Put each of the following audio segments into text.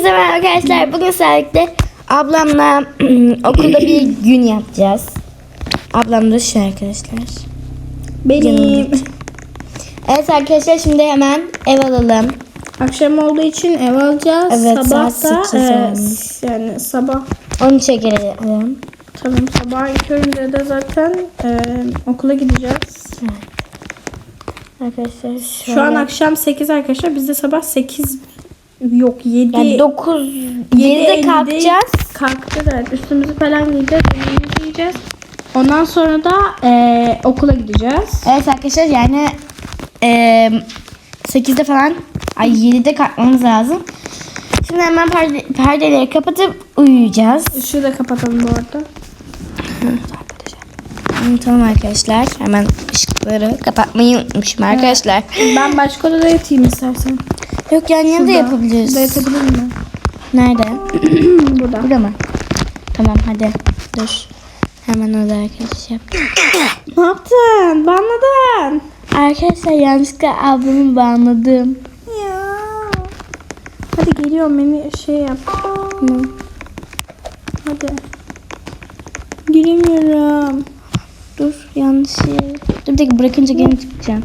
Hepinize merhaba arkadaşlar. Bugün saatte ablamla okulda bir gün yapacağız. Ablam da şu arkadaşlar. Benim Evet arkadaşlar şimdi hemen ev alalım. akşam olduğu için ev alacağız. Evet, sabah da e, yani sabah Onu çekelim. tamam sabah ilk köründe de zaten e, okula gideceğiz. Arkadaşlar şöyle. Şu an akşam 8 arkadaşlar. Biz de sabah 8 yok 7 yani 9 7'de 7.50'de kalkacağız. Kalkacağız evet. Üstümüzü falan giyeceğiz. Önümüzü giyeceğiz. Ondan sonra da e, okula gideceğiz. Evet arkadaşlar yani e, 8'de falan ay 7'de kalkmamız lazım. Şimdi hemen perde, perdeleri kapatıp uyuyacağız. Işığı da kapatalım bu arada. Hı, Tamam arkadaşlar. Hemen ışıkları kapatmayı unutmuşum arkadaşlar. Ben başka odada yatayım istersen. Yok yani yanında Şurada. yapabiliriz. Burada yatabilir miyim? Nerede? Burada. Burada mı? Tamam hadi. Dur. Hemen orada arkadaş yap. Ne yaptın? Banladın. Arkadaşlar yanlışlıkla ablamı bağladım. Ya. Hadi geliyorum beni şey yap. Hı. Hadi. Giremiyorum. Dur yanlış yer. Dur bir dakika bırakınca gene çıkacağım.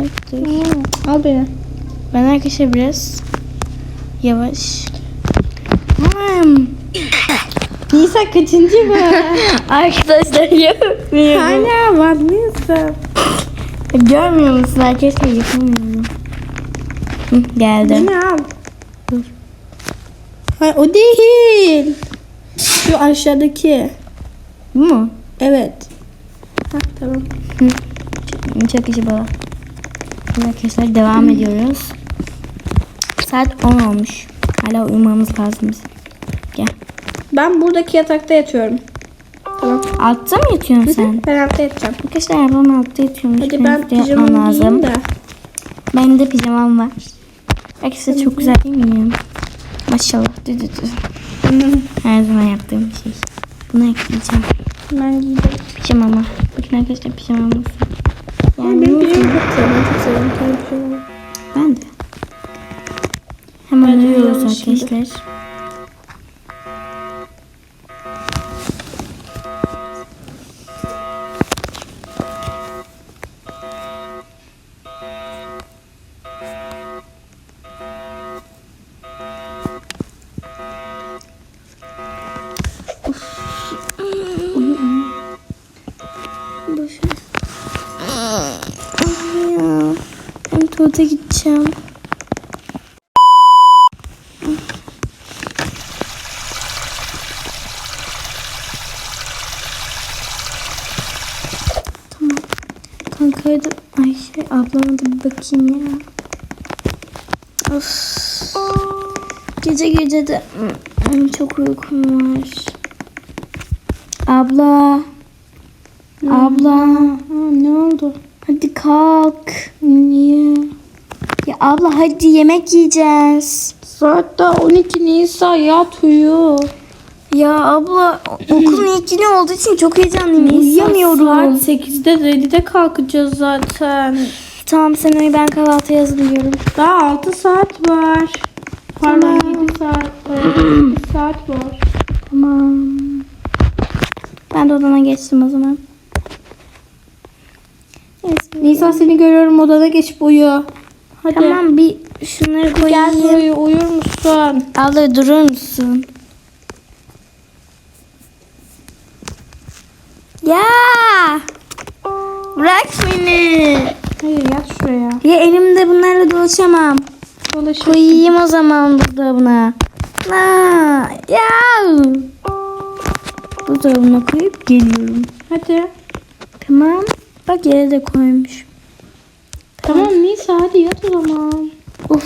Evet, dur. Al beni. Ben arkadaşlar biraz yavaş. Hmm. Nisa kaçıncı mı? Arkadaşlar yapmıyorum. Hala banlıyorsun. Görmüyor musun arkadaşlar yapamıyorum. Hı, geldi. Beni al. Dur. Hayır o değil. Şu aşağıdaki. Bu mu? Evet. Hah tamam. Çok işi baba. Arkadaşlar devam ediyoruz. Saat 10 olmuş. Hala uyumamız lazım bizim. Gel. Ben buradaki yatakta yatıyorum. Tamam. Altta mı yatıyorsun sen? Ben altta yatacağım. Arkadaşlar ablam altta yatıyormuş. Hadi ben pijamamı giyeyim de. Benim de pijamam var. Arkadaşlar çok güzel değil mi? Maşallah. Dü dü dü. Her zaman yaptığım şey. Bunu ekleyeceğim. Ben giydim. Pijamama. Bakın arkadaşlar pijamamız. Yani benim pijamamı çok seviyorum. Çok seviyorum kendi pijamamı. Ben de. Hemen Bence uyuyoruz uyuyalım şimdi. arkadaşlar. Kankaya da Ayşe ablama da bir bakayım ya. Of. Gece gece de çok uykum var. Abla. Abla. Ha, ne oldu? Hadi kalk. Niye? Ya abla hadi yemek yiyeceğiz. Saat daha 12 Nisa yat uyu. Ya abla okulun ilk günü olduğu için çok heyecanlıyım. Uyuyamıyorum. Saat 8'de 7'de kalkacağız zaten. Tamam sen uyu ben kahvaltıya hazırlıyorum. Daha 6 saat var. Pardon 7 saat. Evet, 7 saat var. Tamam. Ben de odana geçtim o zaman. Neyse. Nisa seni görüyorum odana geçip uyu. Hadi. Tamam bir şunları Gel koyayım. uyu, uyur musun? Abla durur musun? Ya! Bırak beni. Hayır yat şuraya. Ya elimde bunlarla dolaşamam. Dolaşırsın. Koyayım o zaman buzdolabına. Ha, ya! Buzdolabına koyup geliyorum. Hadi. Tamam. Bak yere de koymuş. Tamam Nisa hadi yat o zaman. Of.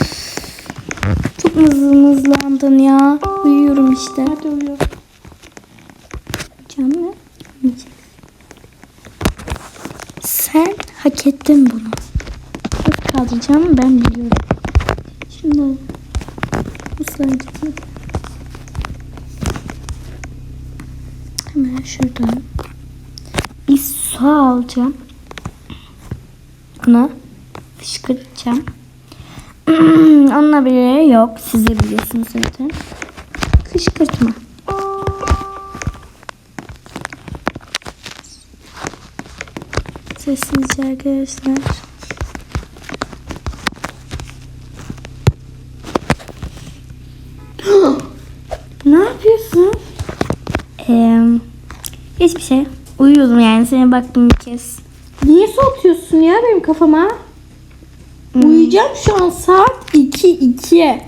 Çok mızmızlandın ya. Uyuyorum işte. Hadi uyu. Canım. Sen hak ettin bunu. Nasıl kaldıracağımı ben biliyorum. Şimdi ıslayıcı. Hemen şuradan bir su alacağım. Ona fışkırtacağım. Onun haberi yok. Siz de biliyorsunuz zaten. Kışkırtma. Sessizce arkadaşlar. ne yapıyorsun? Ee, hiçbir şey. Uyuyordum yani. Sana baktım bir kez. Niye soğutuyorsun ya benim kafama? Uyuyacağım şu an saat 2 2. Ya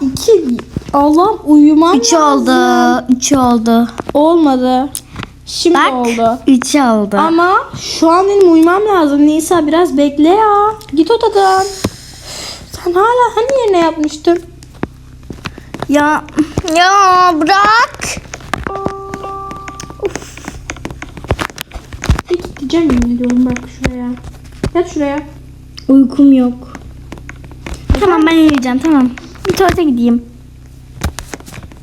2 Allah'ım uyumam Üç lazım. oldu. Üç oldu. Olmadı. Şimdi Bak. oldu. Üç oldu. Ama şu an benim uyumam lazım. Nisa biraz bekle ya. Git odadan. Sen hala hani yerine yapmıştın? Ya ya bırak. Peki gideceğim yemin ediyorum bak şuraya. Yat şuraya. Uykum yok. Tamam ben uyuyacağım tamam. Bir tuvalete gideyim.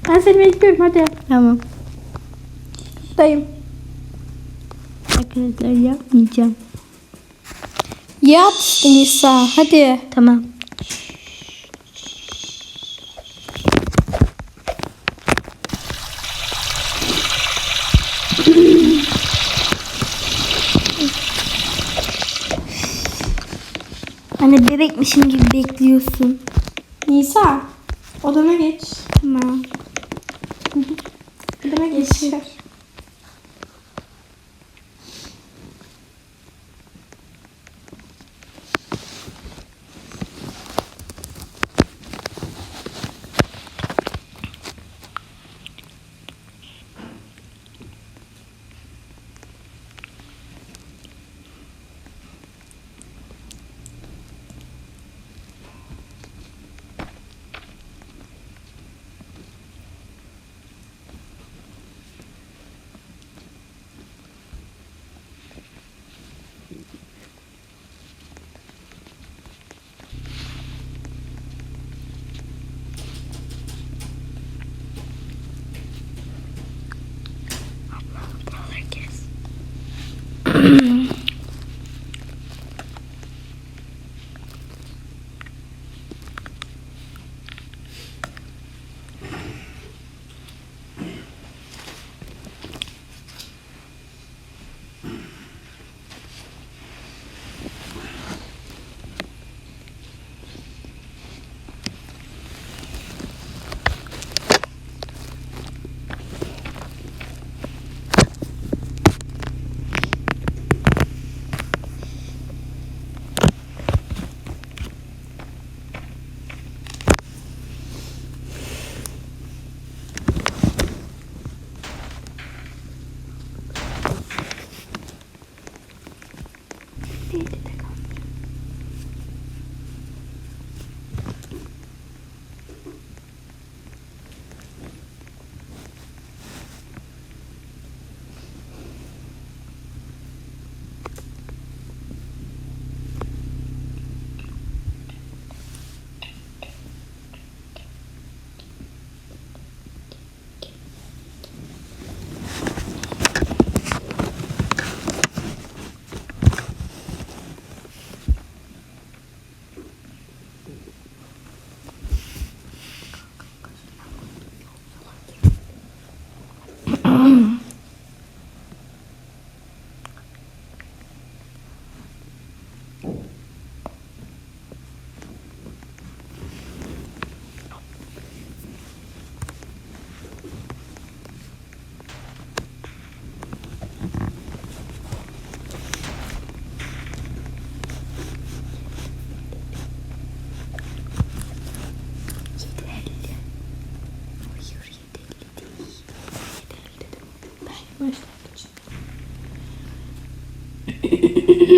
Ben seni bekliyorum hadi. Tamam. Dayım. Arkadaşlar yapmayacağım. İşte Nisa hadi. Tamam. Anne bebekmişim gibi bekliyorsun. Nisa odana geç. Tamam. Odana geç.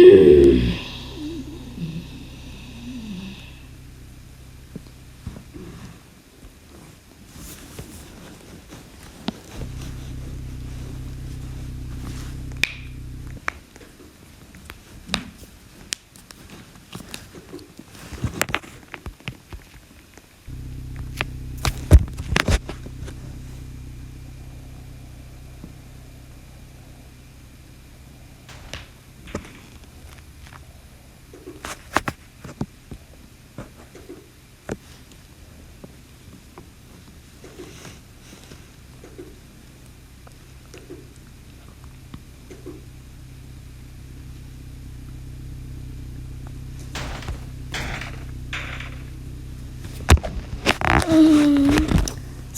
Yeah.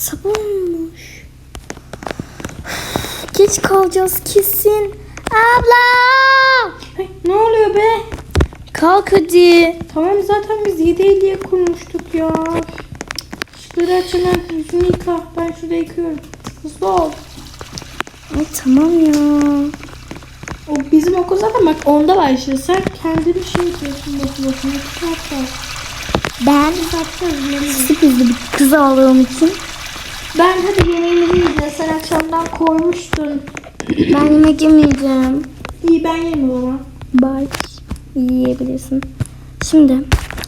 Sabah olmuş. Geç kalacağız kesin. Abla! Ay, ne oluyor be? Kalk hadi. Tamam zaten biz 7.50'ye kurmuştuk ya. Işıkları aç hemen yüzünü yıka. Ben şurada yıkıyorum. Hızlı ol. Ay tamam ya. O bizim okul zaten bak onda başlıyor. Sen kendin bir şey yapıyorsun şey yapacağız. Ben sürprizli bir kız olduğum için Ben hadi yemeğimizi yiyeceğiz. Sen akşamdan koymuştun. ben yemek yemeyeceğim. İyi ben yerim o zaman. Bak yiyebilirsin. Şimdi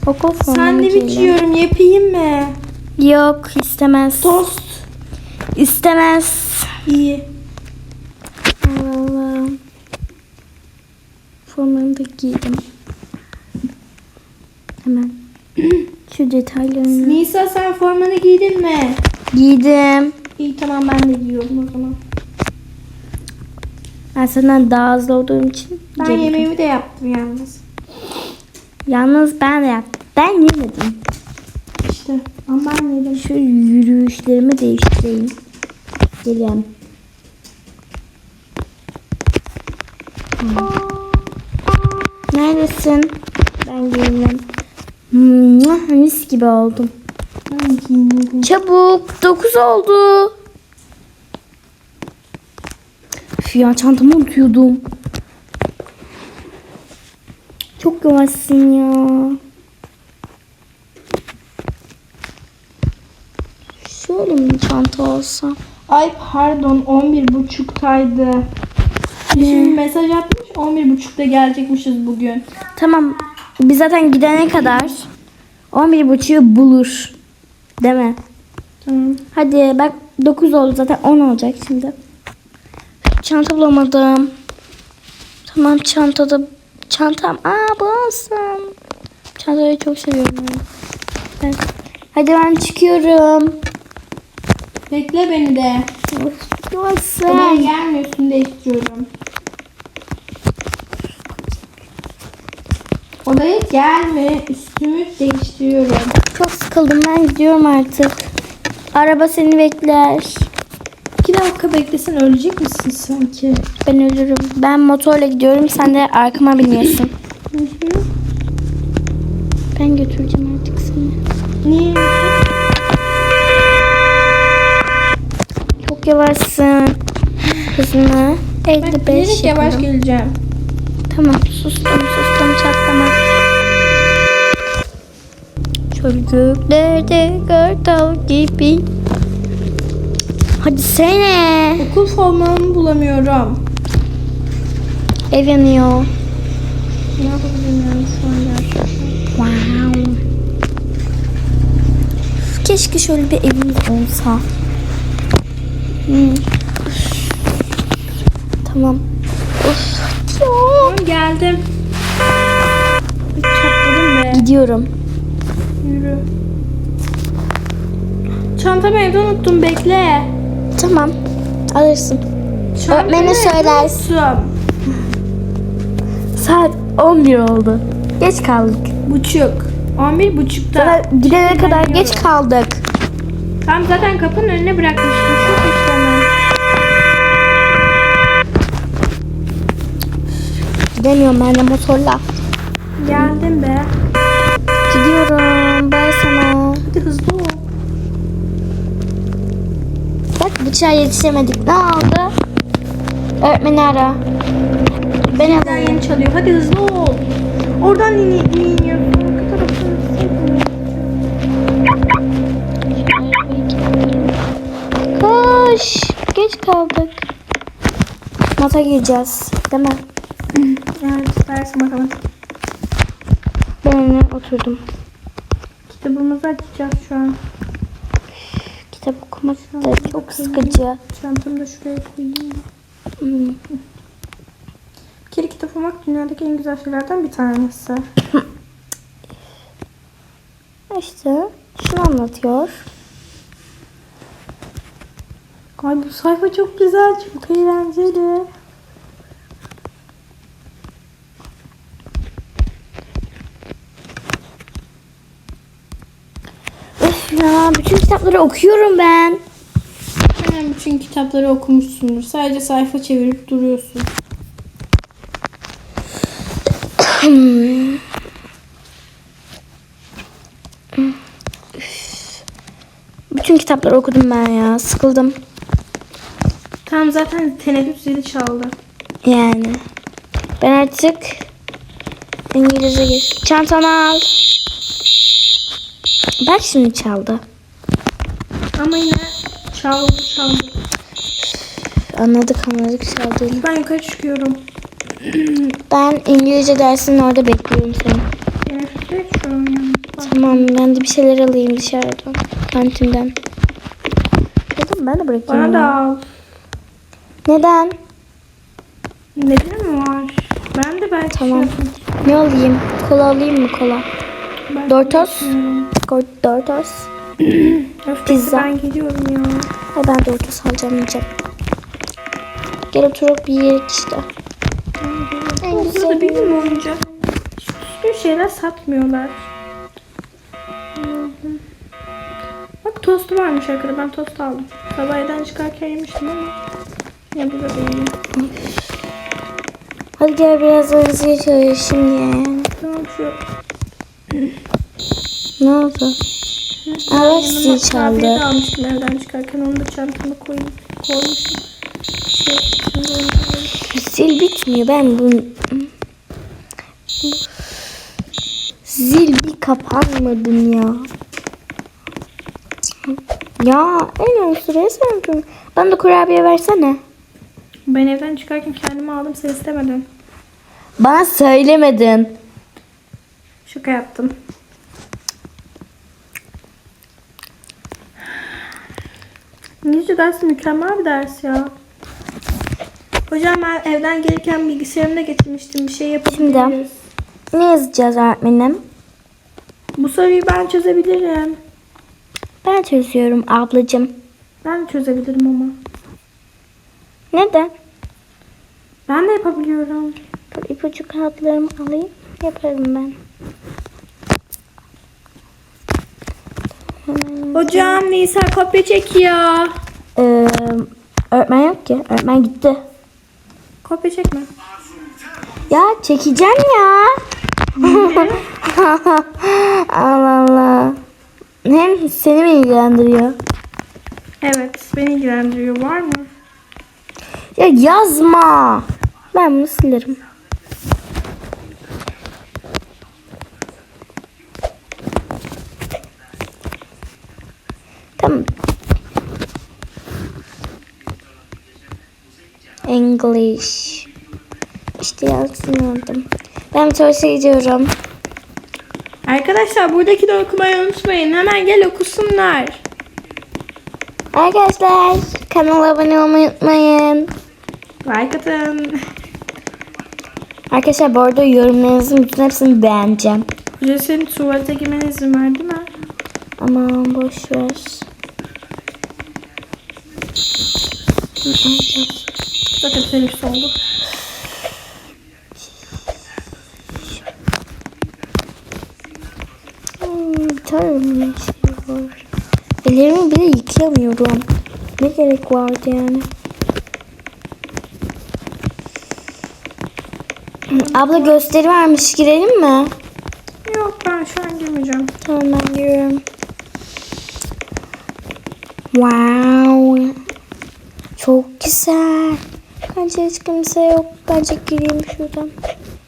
okul formamı Sandviç yiyorum. Yapayım mı? Yok istemez. Tost. İstemez. İyi. Allah. Formamı da giydim. Hemen. Şu detaylarını Nisa sen formanı giydin mi? Giydim. İyi tamam ben de giyiyorum o zaman. Ben senden daha hızlı olduğum için. Ben geri- yemeğimi de yaptım yalnız. Yalnız ben de yaptım. Ben yemedim. İşte ama ben yedim. Şu yürüyüşlerimi değiştireyim. Geleyim. Neredesin? Ben. Hmm, mis gibi oldum. Çabuk. 9 oldu. Üf ya çantamı unutuyordum. Çok yavaşsın ya. Şöyle mi bir çanta olsa? Ay pardon 11 buçuktaydı. Şimdi mesaj atmış 11 buçukta gelecekmişiz bugün. Tamam. Biz zaten gidene kadar 11.30'u bulur. Değil mi? Tamam. Hadi bak 9 oldu zaten 10 olacak şimdi. Çanta bulamadım. Tamam çantada çantam. Aa bu olsun. Çantayı çok seviyorum ben. Evet. Hadi ben çıkıyorum. Bekle beni de. Odaya Olsun. gelme üstünü değiştiriyorum. Odaya gelme üstümü değiştiriyorum. Çok sıkıldım ben gidiyorum artık. Araba seni bekler. 2 dakika beklesen ölecek misin sanki? Ben ölürüm. Ben motorla gidiyorum. Sen de arkama biniyorsun. Ben götüreceğim artık seni. Niye? Çok yavaşsın. Hızını. Ben 55 bilerek yavaş geleceğim. Tamam sustum sustum çatlama. Çocuklarda kartal gibi. Hadi sene. Okul formamı bulamıyorum. Ev yanıyor. Ne yapabilirim şu an gerçekten. Wow. Keşke şöyle bir evimiz olsa. Hmm. Tamam. Of. Tamam geldim. Çatladım be. Gidiyorum. Yürü. Çantamı evde unuttum bekle. Tamam. Alırsın. Çantamı Öğretmene evde söylersin. unuttum. Saat 11 oldu. Geç kaldık. Buçuk. 11 buçukta. Zaten gidene kadar Ben geç kaldık. Tam zaten kapının önüne bırakmıştım. Çok işlemem. Gidemiyorum ben de motorla. Geldim be. Gidiyorum. Hadi hızlı ol. Bak bıçağa yetişemedik. Ne oldu? Öğretmeni ara. Ben alayım. yeni çalıyor. Hadi hızlı ol. Oradan in, in, iniyorsun. Arka taraftan Koş. Geç kaldık. Mata gireceğiz. Değil mi? Evet, dersin bakalım. Ben oturdum. Kitabımızı açacağız şu an. Kitap okumak da çok sıkıcı. Çantamı da şuraya koyayım. Hmm. Kere kitap okumak dünyadaki en güzel şeylerden bir tanesi. İşte şunu anlatıyor. Ay bu sayfa çok güzel, çok eğlenceli. Üf ya. Bütün kitapları okuyorum ben. Hemen bütün kitapları okumuşsundur. Sadece sayfa çevirip duruyorsun. Bütün kitapları okudum ben ya. Sıkıldım. Tam zaten teneffüs zili çaldı. Yani. Ben artık İngilizce geç. Çantanı al. Bak şimdi çaldı. Ama yine çaldı çaldı. Anladık anladık çaldığını. Ben yukarı çıkıyorum. Ben İngilizce dersinin orada bekliyorum seni. Tamam ben de bir şeyler alayım dışarıdan. Kantinden. Dedim ben de bırakayım. Bana da al. Neden? Nedeni mi var? Ben de belki Tamam. şey. Ne alayım? Kola alayım mı kola? Ben Doritos. düşünüyorum. Ko- Doritos. Öf, Pizza. Ben gidiyorum ya. Ha, ben Doritos alacağım yiyeceğim. Gel oturup bir yiyek işte. En Burada da güzel benim oyuncak. Hiçbir şeyler satmıyorlar. Bak tostu varmış arkada. Ben tost aldım. Sabah evden çıkarken yemiştim ama. Ya burada değil. Hadi gel biraz çalışayım diye yani. Tamam şu. Ne oldu? Evet zil çaldı. kurabiye de almıştım evden çıkarken. Onu da çantama koyayım. Koymuştum. Şey. Zil bitmiyor. Ben bunu... Zil bir kapanmadın ya. Ya en ön sıraya sen. Bana da kurabiye versene. ben evden çıkarken kendime aldım. Sen istemedin. Bana söylemedin. Şaka yaptım. İngilizce dersi mükemmel bir ders ya. Hocam ben evden gelirken bilgisayarımda getirmiştim. Bir şey yapabiliriz. Ne yazacağız öğretmenim? Bu soruyu ben çözebilirim. Ben çözüyorum ablacığım. Ben de çözebilirim ama. Neden? Ben de yapabiliyorum. Dur ipucu kağıtlarımı alayım. Yaparım ben. Hocam Nisa kopya çekiyor. Ee, öğretmen yok ki. Öğretmen gitti. Kopya çekme. Ya çekeceğim ya. Allah Allah. Hem seni mi ilgilendiriyor? Evet beni ilgilendiriyor. Var mı? Ya yazma. Ben bunu silerim. Tamam. English. İşte yazdım. Ben tuvalete gidiyorum. Arkadaşlar buradaki de okumayı unutmayın. Hemen gel okusunlar. Arkadaşlar kanala abone olmayı unutmayın. Like atın. Arkadaşlar bu arada yorumlarınızın bütün hepsini beğeneceğim. Hoca senin tuvalete girmene izin verdi mi? Aman boş ver. Zaten teneffüs oldu. Hmm, tane mi şey var? Ellerimi bile yıkayamıyorum. Ne gerek vardı yani? Abla gösteri varmış girelim mi? Yok ben şu an girmeyeceğim. Tamam ben giriyorum. Wow. Çok güzel. Bence hiç kimse yok. Bence gireyim şuradan.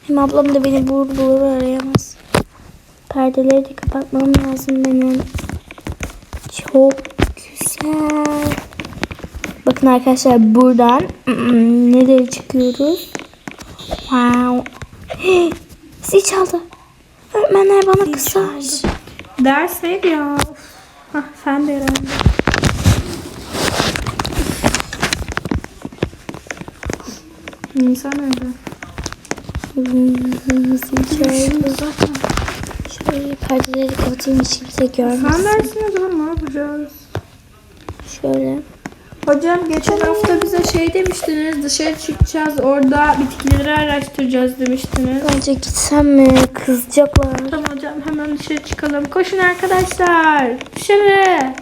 Hem ablam da beni bulur bulur arayamaz. Perdeleri de kapatmam lazım benim. Çok güzel. Bakın arkadaşlar buradan nereye çıkıyoruz? Wow. Zil çaldı. Öğretmenler bana kızar. Ders neydi ya? Hah sen de herhalde. Zil çaldı. Şöyle perdeleri kapatayım hiç kimse Sen görmesin. dersin o zaman ne yapacağız? Şöyle. Hocam geçen hafta bize şey demiştiniz dışarı çıkacağız orada bitkileri araştıracağız demiştiniz. Bence gitsem mi? Kızacaklar. Tamam hocam hemen dışarı çıkalım. Koşun arkadaşlar. Dışarı.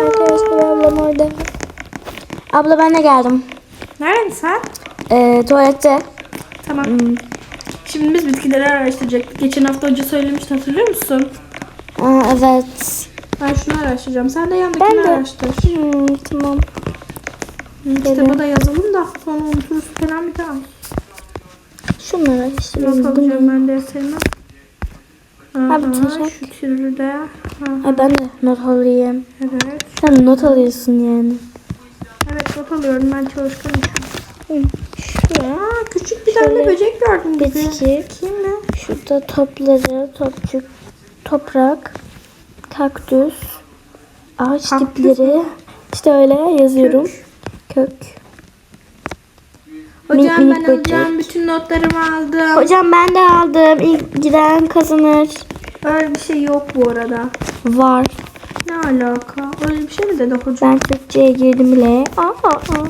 Arkadaşlar Yoo. ablam orada. Abla ben de geldim. Neredesin sen? Ee, tuvalette. Tamam. Hmm. Şimdi biz bitkileri araştıracaktık. Geçen hafta hoca söylemişti hatırlıyor musun? Aa, evet. Ben şunu araştıracağım. Sen de yandakini Ben de. araştır. Hmm, tamam. Hı, Kitaba da yazalım da sonra unuturuz falan bir daha. Şunları işte. Not alacağım ben de eserime. Aha, bitecek. şu türü de. Ay ben de not alayım. evet. Sen not alıyorsun yani. Alıyorum ben çalışkanım. Şuraya. Aa küçük bir tane Şöyle böcek gördüm gibi. Bitki. Kim ne? Şurada topları, topçuk, toprak, kaktüs, ağaç Kaktüs dipleri. İşte öyle yazıyorum. Kök. Hocam minik ben böcek. alacağım bütün notlarımı aldım. Hocam ben de aldım. İlk giden kazanır. Öyle bir şey yok bu arada. Var. Ne alaka? Öyle bir şey mi dedi hocam? Ben Türkçe'ye girdim bile. Aa, aa.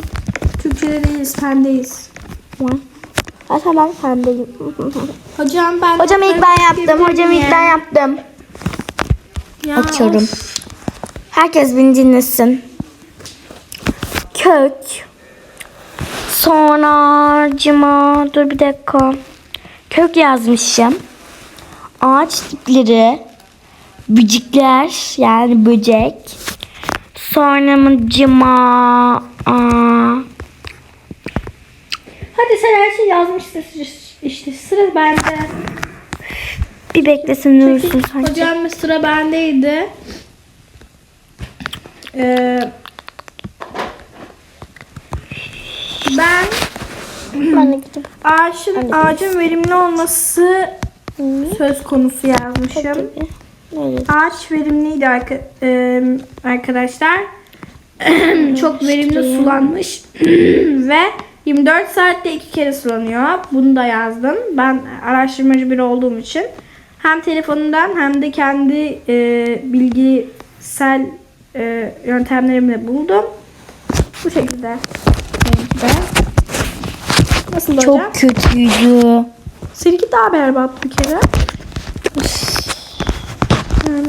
Türkçe'de değiliz, fendeyiz. Var. Zaten ben sendeyim. Hocam ben Hocam ilk ben yaptım. Hocam ilk ben yaptım. Ya, Açıyorum. of. Herkes beni dinlesin. Kök. Sonra cima. Dur bir dakika. Kök yazmışım. Ağaç tipleri. Böcekler. Yani böcek. Sonra mı cima. Aa, Hadi sen her şeyi yazmışsın işte sıra bende. bir beklesin dursun sanki. Hocam sıra bendeydi. Ee, ben Ben ağaçın ağacın verimli olması söz konusu yazmışım. Evet. Ağaç verimliydi arka- e, arkadaşlar. Çok verimli sulanmış ve 24 saatte iki kere sulanıyor. Bunu da yazdım. Ben araştırmacı biri olduğum için hem telefonundan hem de kendi e, bilgisel e, yöntemlerimle buldum. Bu şekilde. Nasıl hocam? Çok kötüydü. Seninki daha berbat bir kere. Yani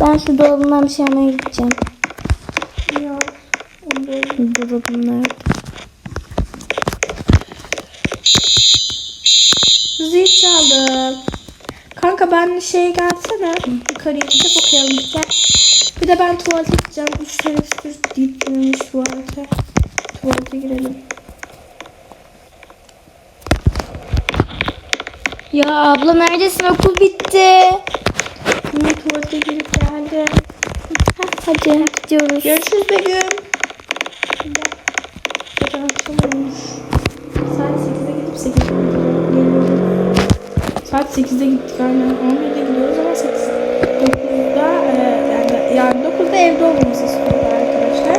Ben şu dolabımdan bir şey almaya gideceğim. ya. Dolabım nerede? Zil çaldı. Kanka ben şey gelsene. Yukarıya kitap okuyalım. Gel. Bir de ben tuvalete gideceğim. Üç teneffüs deyip tuvalete. Tuvalete girelim. Ya abla neredesin? Okul bitti. Yine tuvalete girip geldim. Hadi gidiyoruz. Görüşürüz Begüm. Gece akşam olmuş. Saat 8'de gidip 8'de geliyoruz. Saat 8'de gittik aynen. 11'de gidiyoruz ama 8 9'da e, yani, yani 9'da evde olmamızı istiyorlar arkadaşlar.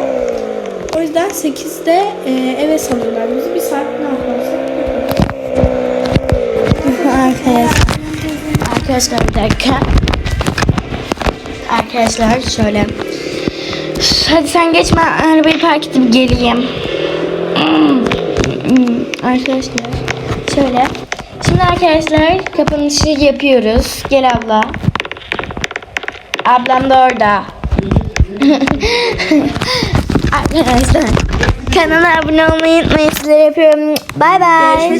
O yüzden 8'de e, eve salıyorlar bizi. Bir saat ne yaparsak. Arkadaşlar. Arkadaşlar bir dakika. Arkadaşlar şöyle. Hadi sen geç ben arabayı park edip geleyim. Arkadaşlar şöyle. Şimdi arkadaşlar kapanışı yapıyoruz. Gel abla. Ablam da orada. arkadaşlar kanala abone olmayı unutmayın. Sizleri yapıyorum. Bay bay.